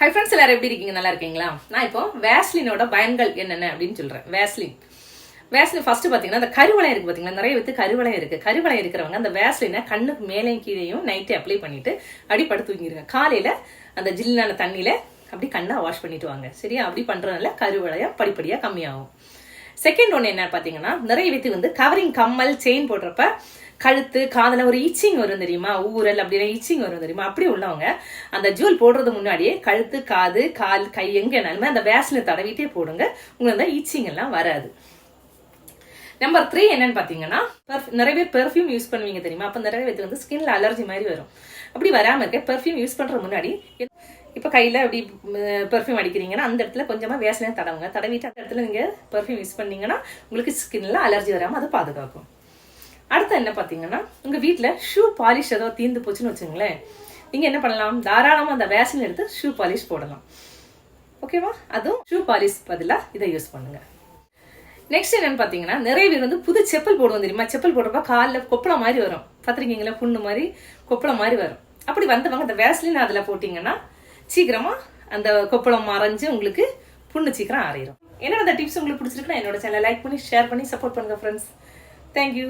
Hi friends எல்லாரும் எப்படி இருக்கீங்க? நல்லா இருக்கீங்களா? நான் இப்போ வேஸ்லினோட பயன்கள் என்னென்ன அப்படின்னு சொல்றேன். வேஸ்லின் வேஸ்லின் ஃபர்ஸ்ட் பார்த்தீங்கன்னா அந்த கருவளையம் இருக்கு பார்த்தீங்கன்னா நிறைய வித்து கருவளையம் இருக்கு. கருவளையம் இருக்கிறவங்க அந்த வேஸ்லினை கண்ணுக்கு மேலேயும் கீழேயும் நைட்டே அப்ளை பண்ணிட்டு அடிப்படுத்து தூங்கிடுங்க காலையில அந்த ஜில்லான தண்ணியில அப்படி கண்ணை வாஷ் பண்ணிட்டு வாங்க. சரியா? அப்படி பண்றதுனால கருவளையம் படிப்படியா கம்மியாகும். செகண்ட் ஒன்று என்ன பார்த்தீங்கன்னா நிறைய வித்து வந்து கவரிங் கம்மல் செயின் போடுறப்ப கழுத்து காதில் ஒரு இச்சிங் வரும் தெரியுமா? ஊரல் அப்படின்னா ஈச்சிங் வரும் தெரியுமா? அப்படி உள்ளவங்க அந்த ஜுவல் போடுறது முன்னாடியே கழுத்து காது கால் கை எங்கனாலுமே அந்த வேஸ்ல தடவிட்டே போடுங்க. உங்களுக்கு அந்த ஈச்சிங் எல்லாம் வராது. நம்பர் த்ரீ என்னன்னு பார்த்தீங்கன்னா நிறைய பேர் பெர்ஃப்யூம் யூஸ் பண்ணுவீங்க தெரியுமா? அப்போ நிறைய பேர் வந்து ஸ்கின்ல அலர்ஜி மாதிரி வரும். அப்படி வராமல் இருக்க பெர்ஃப்யூம் யூஸ் பண்ணுற முன்னாடி இப்போ கையில் அப்படி பெர்ஃப்யூம் அடிக்கிறீங்கன்னா அந்த இடத்துல கொஞ்சமாக வேஸ்லையும் தடவுங்க. தடவிட்டு அந்த இடத்துல நீங்கள் பெர்ஃப்யூம் யூஸ் பண்ணீங்கன்னா உங்களுக்கு ஸ்கின்ல அலர்ஜி வராமல் அது பாதுகாக்கும். அடுத்து என்ன பார்த்தீங்கன்னா உங்கள் வீட்டில் ஷூ பாலிஷ் ஏதோ தீர்ந்து போச்சுன்னு வச்சுங்களேன். நீங்கள் என்ன பண்ணலாம்? தாராளமாக அந்த வேஸ்லின் எடுத்து ஷூ பாலிஷ் போடலாம். ஓகேவா அதுவும் ஷூ பாலிஷ் பதிலாக இதை யூஸ் பண்ணுங்கள் நெக்ஸ்ட் என்னன்னு பார்த்தீங்கன்னா நிறைய பேர் வந்து புது செப்பல் போடுவோம் தெரியுமா? செப்பல் போடுறப்ப காலில் கொப்பளம் மாதிரி வரும். பார்த்துருக்கீங்களா? புண்ணு மாதிரி கொப்பளம் மாதிரி வரும். அப்படி வந்தவங்க அந்த வேஸ்லின் அதில் போட்டிங்கன்னா சீக்கிரமாக அந்த கொப்பளம் மறைஞ்சு உங்களுக்கு புண்ணு சீக்கிரம் ஆறிடும் என்னோட டிப்ஸ் உங்களுக்கு பிடிச்சிருக்குன்னா என்னோட சேனலை லைக் பண்ணி ஷேர் பண்ணி சப்போர்ட் பண்ணுங்கள் ஃப்ரெண்ட்ஸ் தேங்க்யூ